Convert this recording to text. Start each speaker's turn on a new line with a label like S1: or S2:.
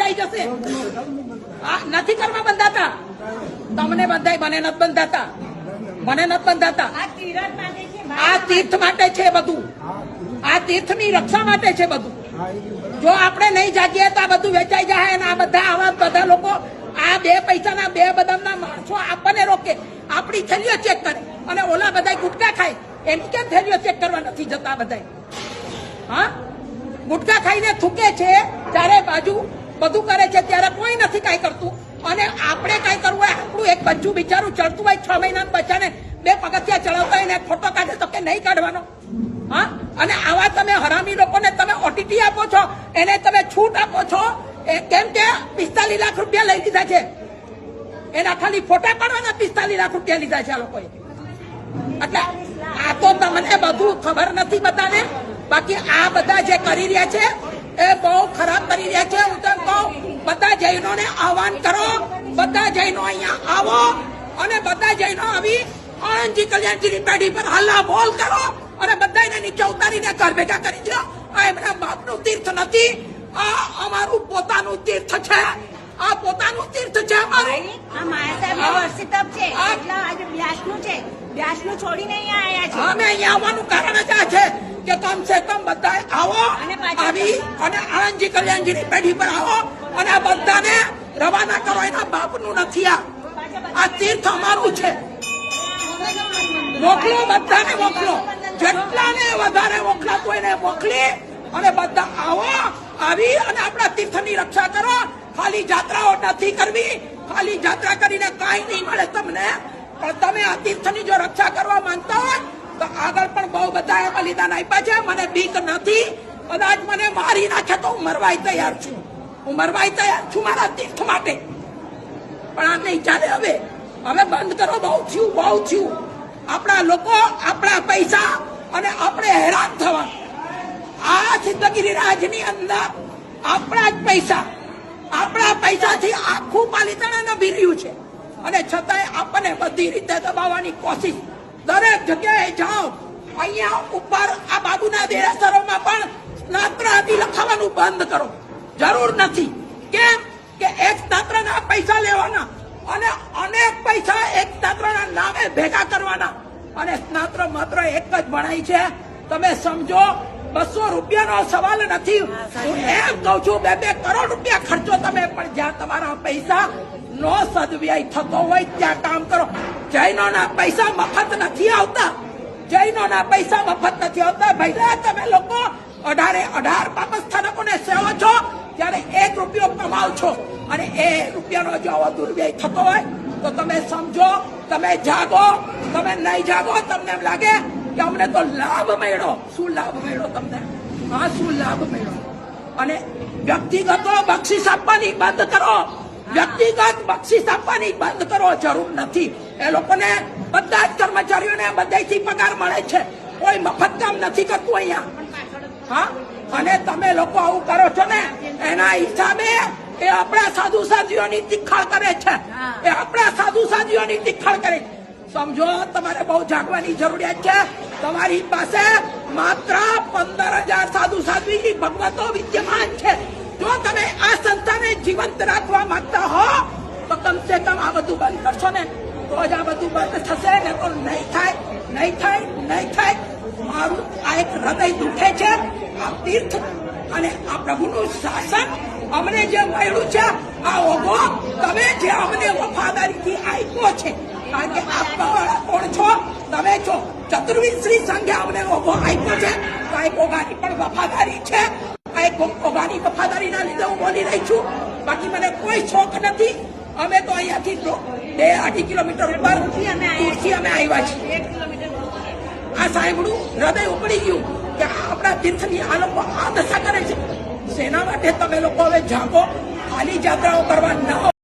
S1: જશે. આ નથી કરવા બંધાતા. તમને બંધાય મને નથી બંધાતા. મને નથી બંધાતા.
S2: આ તિરથ માટે છે
S1: બધું. આ તીર્થની રક્ષા માટે છે બધું. જો આપણે નહીં જાગીએ તો આ બધું વેચાઈ જાય અને આ બધા આવા બધા લોકો આ બે પૈસાના બે બદામના માણસો આપણને રોકે. આપણી થેલીઓ ચેક કરે અને ઓલા બધા ગુટકા ખાય. એની કેમ થેલીઓ ચેક કરવા નથી જતા બધા હા? ગુટકા ખાઈને થૂકે છે ત્યારે બાજુ બધું કરે છે, ત્યારે કોઈ નથી કાંઈ કરતું. અને આપણે કાંઈ કરવું હોય, આપણું એક બચ્ચું બિચારું ચડતું હોય, છ મહિના બચ્ચાને બે પગથિયા ચડાવતા હોય ને, ફોટો કાઢે તો કે નહીં કાઢવાનો. હા? અને આવા તમે હરામી લોકોને તમે ઓટીટી આપો છો, એને તમે છૂટ આપો છો કેમ કે પિસ્તાલીસ લાખ રૂપિયા લઈ લીધા છે. એના ખાલી ફોટા પાડવાના પિસ્તાલીસ લાખ રૂપિયા લીધા છે આ લોકોએ. એટલે આ તો તમને બધું ખબર નથી બધાને. બાકી આ બધા જે કરી રહ્યા છે, એ બહુ ખરાબ કરી રહ્યા છે. હું બધા જૈનોને આહવાન કરો. બધા જૈનો અહીંયા આવો અને બધા જૈનો આવી આણંદજી કલ્યાણજીની પેઢી પર હલ્લા બોલ કરો અને બધાને નીચે ઉતારીને ઘર ભેગા કરી દો આ એમના બાપનું તીર્થ નથી. આ અમારું પોતાનું તીર્થ છે. આ પોતાનું તીર્થ છે અમારું.
S2: આ માયા સાહેબ વર્ષી છે. એટલે આજે બ્યાસનું છે. બ્યાસનું છોડીને અહીંયા આવ્યા છે.
S1: અમે અહીંયા આવવાનું કારણ જ આ છે કે કમ સે કમ બધા આવો આવી અને આણંદજી કલ્યાણજીની પેઢી પર આવો. અને આ બધાને રવાના કરો, એના બાપનું નથી આ. આ તીર્થ અમારું છે. મોકલો બધાને મોકલો. જેટલાને વધારે મોકલાતું એને મોકલી અને બધા આવો, આવી અને આપણા તીર્થની રક્ષા કરો. ખાલી જાત્રાઓ નથી કરવી. ખાલી જાત્રા કરીને કાંઈ નહીં મળે તમને. પણ તમે આ તીર્થની જો રક્ષા કરવા માંગતા હોય, તો આગળ પણ બહુ બધા એ બલિદાન આપ્યા છે. મને બીક નથી. કદાચ મને મારી નાખે તો હું મરવાય તૈયાર છું. મરવાય તૈયાર છું મારા તીર્થ માટે. પણ આ નહીં ચાલે હવે. હવે બંધ કરો, બહુ થયું બહુ થયું. આપણા લોકો, આપણા પૈસા અને આપણે હેરાન થવા આ સિદ્ધગીરી રાજની અંદર આપણા જ પૈસા. આપણા પૈસાથી આખું પાલિતાણા નભી રહ્યું છે. અને છતાંય આપણને બધી રીતે દબાવવાની કોશિશ. દરેક જગ્યાએ જાઓ. અહીંયા ઉપર આ બાબુના દેરાસરોમાં પણ સ્નાત્રાથી લખાવાનું બંધ કરો. જરૂર નથી. કેમ? કે એક તંત્રના પૈસા લેવાના અને અનેક પૈસા એક તંત્રના નામે ભેગા કરવાના. અને તંત્ર માત્ર એક જ ભણાય છે. તમે સમજો બસો રૂપિયાનો સવાલ નથી. હું એમ કઉ છું બે બે કરોડ રૂપિયા ખર્ચો તમે પણ જ્યાં તમારા પૈસા નો સદવ્યય થતો હોય ત્યાં કામ કરો. જૈનોના પૈસા મફત નથી આવતા. જૈનોના પૈસા મફત નથી આવતા. ભાઈ તમે લોકો અઢારે અઢાર પાકસ્થાનકોને સેવો છો રૂપિયો કમાવ છો અને એ રૂપિયાનો જો આવો દુર્વ્યય થતો હોય, તો તમે સમજો, તમે જાગો, તમે નહીં જાગો, તમને એમ લાગે કે અમને તો લાભ મળ્યો. શું લાભ મળ્યો તમને? હા, શું લાભ મળ્યો? અને વ્યક્તિગતો બક્ષિસ આપવાની બંધ કરો. વ્યક્તિગત બક્ષિસ આપવાની બંધ કરો, જરૂર નથી. એ લોકોને બધા જ કર્મચારીઓને બધાથી પગાર મળે છે. કોઈ મફત કામ નથી કરતું અહીંયા. હા? અને તમે લોકો આવું કરો છો ને એના હિસાબે એ આપણા સાધુ સાધ્વીઓની તિખાળ કરે છે. એ આપણા સાધુ સાધ્વીઓની તિખાળ કરે. સમજો તમારે બહુ જાગવાની જરૂરિયાત છે. તમારી પાસે માત્ર પંદર હજાર સાધુ સાધ્વી ભગવતો વિદ્યમાન છે. જો તમે આ સંસ્થાને જીવંત રાખવા માંગતા હો તો કમસે કમ આ બધું બંધ કરશો ને. તો જ આ બધું બંધ થશે ને તો નહીં થાય નહીં થાય નહીં થાય. મારું આ એક હૃદય દુખે છે આ તીર્થ અને આ પ્રભુનું શાસન અમને જે મળ્યું છે આ ઓગો તમે જે અમને વફાદારીથી આપ્યો છે કારણ કે આપ કોણ છો? તમે છો. ચતુર્વિધ શ્રી સંઘે અમને ઓગો આપ્યો છે. તો આ એક ઓગાની પણ વફાદારી છે. આ એક ઓગાની વફાદારીના લીધે હું બોલી રહી છું. બાકી મને કોઈ શોખ નથી. અમે તો અહીંયાથી બે અઢી કિલોમીટર ઉપર
S2: દૂરથી અમે આવ્યા
S1: અમે આવ્યા છીએ. આ સાંભળું હૃદય ઉપડી ગયું કે આપણા તીર્થની આ લોકો આ દશા કરે છે. સેના માટે તમે લોકો હવે જાગો. ખાલી જાત્રાઓ કરવા ન